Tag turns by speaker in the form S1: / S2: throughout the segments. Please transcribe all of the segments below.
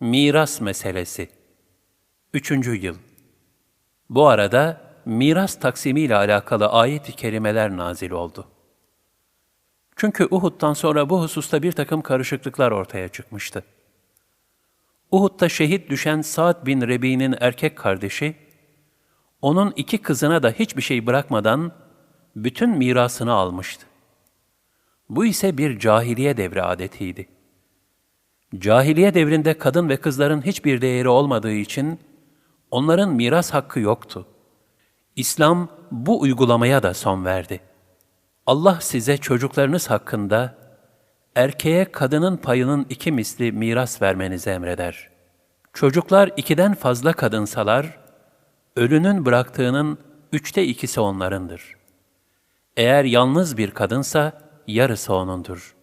S1: Miras meselesi. Üçüncü yıl. Bu arada miras taksimi ile alakalı ayet-i kerimeler nazil oldu. Çünkü Uhud'dan sonra bu hususta bir takım karışıklıklar ortaya çıkmıştı. Uhud'da şehit düşen Sa'd bin Rebi'nin erkek kardeşi, onun iki kızına da hiçbir şey bırakmadan bütün mirasını almıştı. Bu ise bir cahiliye devri adetiydi. Cahiliye devrinde kadın ve kızların hiçbir değeri olmadığı için onların miras hakkı yoktu. İslam bu uygulamaya da son verdi. Allah size çocuklarınız hakkında erkeğe kadının payının iki misli miras vermenizi emreder. Çocuklar ikiden fazla kadınsalar, ölünün bıraktığının üçte ikisi onlarındır. Eğer yalnız bir kadınsa, yarısı onundur.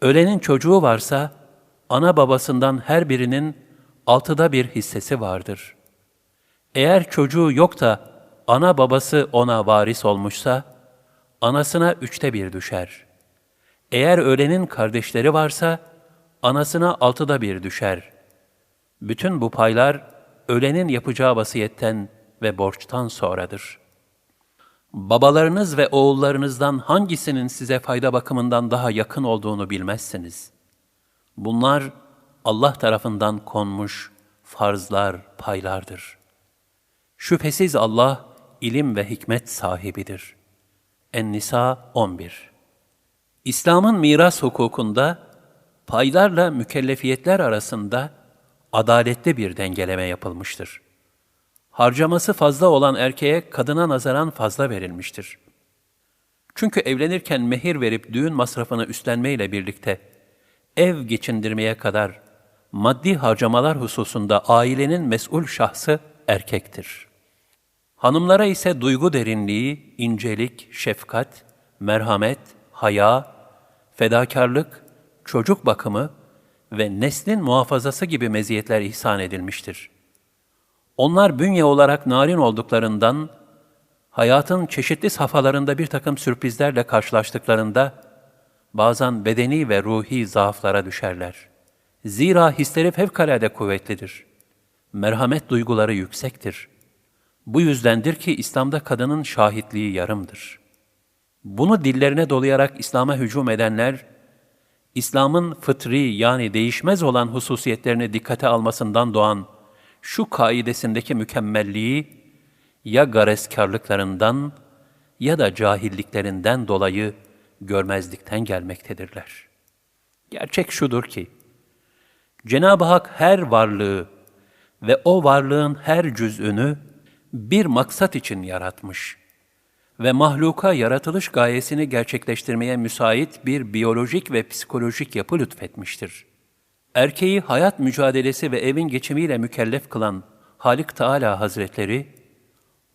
S1: Ölenin çocuğu varsa, ana babasından her birinin altıda bir hissesi vardır. Eğer çocuğu yok da ana babası ona varis olmuşsa, anasına üçte bir düşer. Eğer ölenin kardeşleri varsa, anasına altıda bir düşer. Bütün bu paylar, ölenin yapacağı vasiyetten ve borçtan sonradır. Babalarınız ve oğullarınızdan hangisinin size fayda bakımından daha yakın olduğunu bilmezsiniz. Bunlar Allah tarafından konmuş farzlar, paylardır. Şüphesiz Allah ilim ve hikmet sahibidir. En-Nisa 11 İslam'ın miras hukukunda paylarla mükellefiyetler arasında adaletli bir dengeleme yapılmıştır. Harcaması fazla olan erkeğe kadına nazaran fazla verilmiştir. Çünkü evlenirken mehir verip düğün masrafını üstlenmeyle birlikte ev geçindirmeye kadar maddi harcamalar hususunda ailenin mesul şahsı erkektir. Hanımlara ise duygu derinliği, incelik, şefkat, merhamet, haya, fedakarlık, çocuk bakımı ve neslin muhafazası gibi meziyetler ihsan edilmiştir. Onlar bünye olarak narin olduklarından, hayatın çeşitli safhalarında bir takım sürprizlerle karşılaştıklarında, bazen bedeni ve ruhi zaaflara düşerler. Zira hisleri fevkalade kuvvetlidir. Merhamet duyguları yüksektir. Bu yüzdendir ki İslam'da kadının şahitliği yarımdır. Bunu dillerine dolayarak İslam'a hücum edenler, İslam'ın fıtri yani değişmez olan hususiyetlerini dikkate almasından doğan şu kaidesindeki mükemmelliği ya gareskarlıklarından ya da cahilliklerinden dolayı görmezlikten gelmektedirler. Gerçek şudur ki, Cenab-ı Hak her varlığı ve o varlığın her cüz'ünü bir maksat için yaratmış ve mahluka yaratılış gayesini gerçekleştirmeye müsait bir biyolojik ve psikolojik yapı lütfetmiştir. Erkeği hayat mücadelesi ve evin geçimiyle mükellef kılan Halik Teala Hazretleri,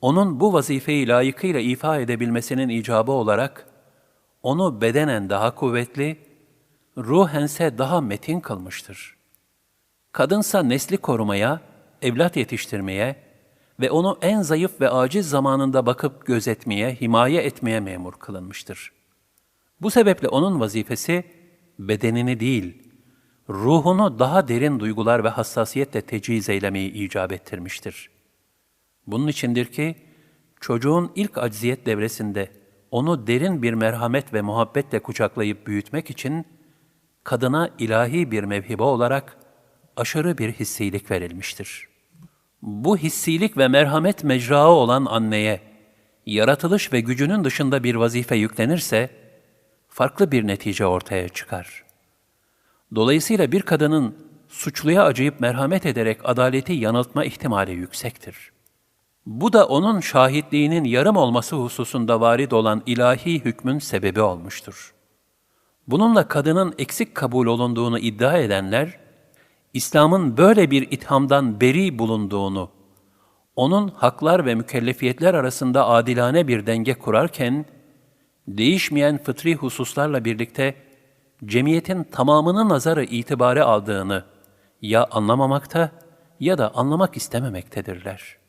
S1: onun bu vazifeyi layıkıyla ifa edebilmesinin icabı olarak, onu bedenen daha kuvvetli, ruhense daha metin kılmıştır. Kadınsa nesli korumaya, evlat yetiştirmeye ve onu en zayıf ve aciz zamanında bakıp gözetmeye, himaye etmeye memur kılınmıştır. Bu sebeple onun vazifesi, bedenini değil, ruhunu daha derin duygular ve hassasiyetle tecihiz eylemeyi icap ettirmiştir. Bunun içindir ki, çocuğun ilk acziyet devresinde onu derin bir merhamet ve muhabbetle kucaklayıp büyütmek için, kadına ilahi bir mevhibe olarak aşırı bir hissilik verilmiştir. Bu hissilik ve merhamet mecrağı olan anneye, yaratılış ve gücünün dışında bir vazife yüklenirse, farklı bir netice ortaya çıkar.'' Dolayısıyla bir kadının suçluya acıyıp merhamet ederek adaleti yanıltma ihtimali yüksektir. Bu da onun şahitliğinin yarım olması hususunda varid olan ilahi hükmün sebebi olmuştur. Bununla kadının eksik kabul olunduğunu iddia edenler, İslam'ın böyle bir ithamdan beri bulunduğunu, onun haklar ve mükellefiyetler arasında adilane bir denge kurarken, değişmeyen fıtri hususlarla birlikte cemiyetin tamamını nazarı itibare aldığını ya anlamamakta ya da anlamak istememektedirler.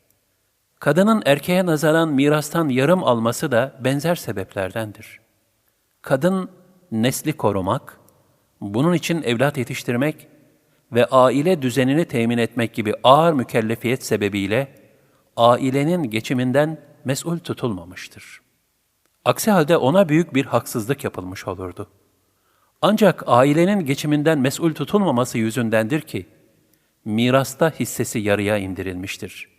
S1: Kadının erkeğe nazaran mirastan yarım alması da benzer sebeplerdendir. Kadın nesli korumak, bunun için evlat yetiştirmek ve aile düzenini temin etmek gibi ağır mükellefiyet sebebiyle ailenin geçiminden mesul tutulmamıştır. Aksi halde ona büyük bir haksızlık yapılmış olurdu. Ancak ailenin geçiminden mesul tutulmaması yüzündendir ki, mirasta hissesi yarıya indirilmiştir.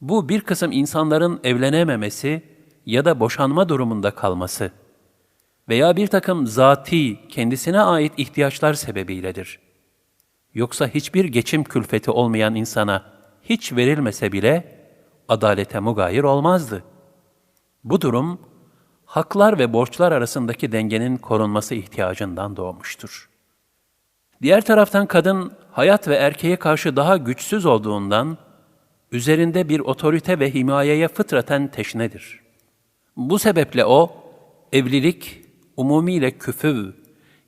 S1: Bu bir kısım insanların evlenememesi ya da boşanma durumunda kalması veya bir takım zati, kendisine ait ihtiyaçlar sebebiyledir. Yoksa hiçbir geçim külfeti olmayan insana hiç verilmese bile adalete mugayir olmazdı. Bu durum, haklar ve borçlar arasındaki dengenin korunması ihtiyacından doğmuştur. Diğer taraftan kadın, hayat ve erkeğe karşı daha güçsüz olduğundan, üzerinde bir otorite ve himayeye fıtraten teşnedir. Bu sebeple o, evlilik, umumiyle küfüv,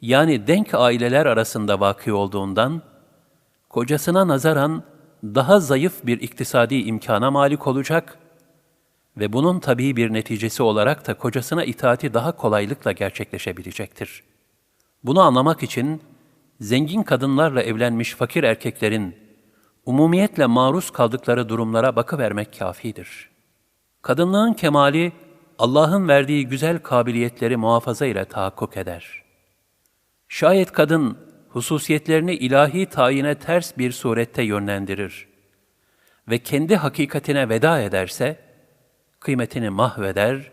S1: yani denk aileler arasında vakı olduğundan, kocasına nazaran daha zayıf bir iktisadi imkana malik olacak ve bunun tabii bir neticesi olarak da kocasına itaati daha kolaylıkla gerçekleşebilecektir. Bunu anlamak için zengin kadınlarla evlenmiş fakir erkeklerin umumiyetle maruz kaldıkları durumlara bakıvermek kafidir. Kadınlığın kemali Allah'ın verdiği güzel kabiliyetleri muhafaza ile tahakkuk eder. Şayet kadın hususiyetlerini ilahi tayine ters bir surette yönlendirir ve kendi hakikatine veda ederse, kıymetini mahveder,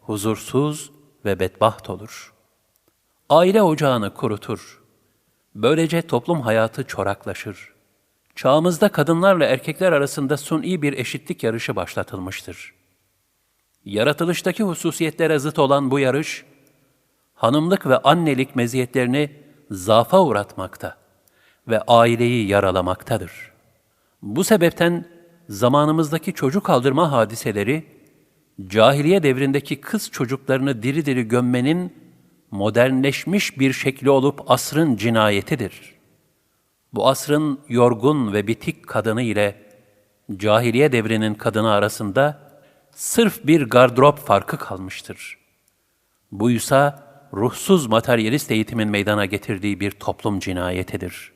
S1: huzursuz ve bedbaht olur. Aile ocağını kurutur. Böylece toplum hayatı çoraklaşır. Çağımızda kadınlarla erkekler arasında suni bir eşitlik yarışı başlatılmıştır. Yaratılıştaki hususiyetlere zıt olan bu yarış, hanımlık ve annelik meziyetlerini zafa uğratmakta ve aileyi yaralamaktadır. Bu sebepten zamanımızdaki çocuk aldırma hadiseleri, cahiliye devrindeki kız çocuklarını diri diri gömmenin modernleşmiş bir şekli olup asrın cinayetidir. Bu asrın yorgun ve bitik kadını ile cahiliye devrinin kadını arasında sırf bir gardırop farkı kalmıştır. Buysa ruhsuz materyalist eğitimin meydana getirdiği bir toplum cinayetidir.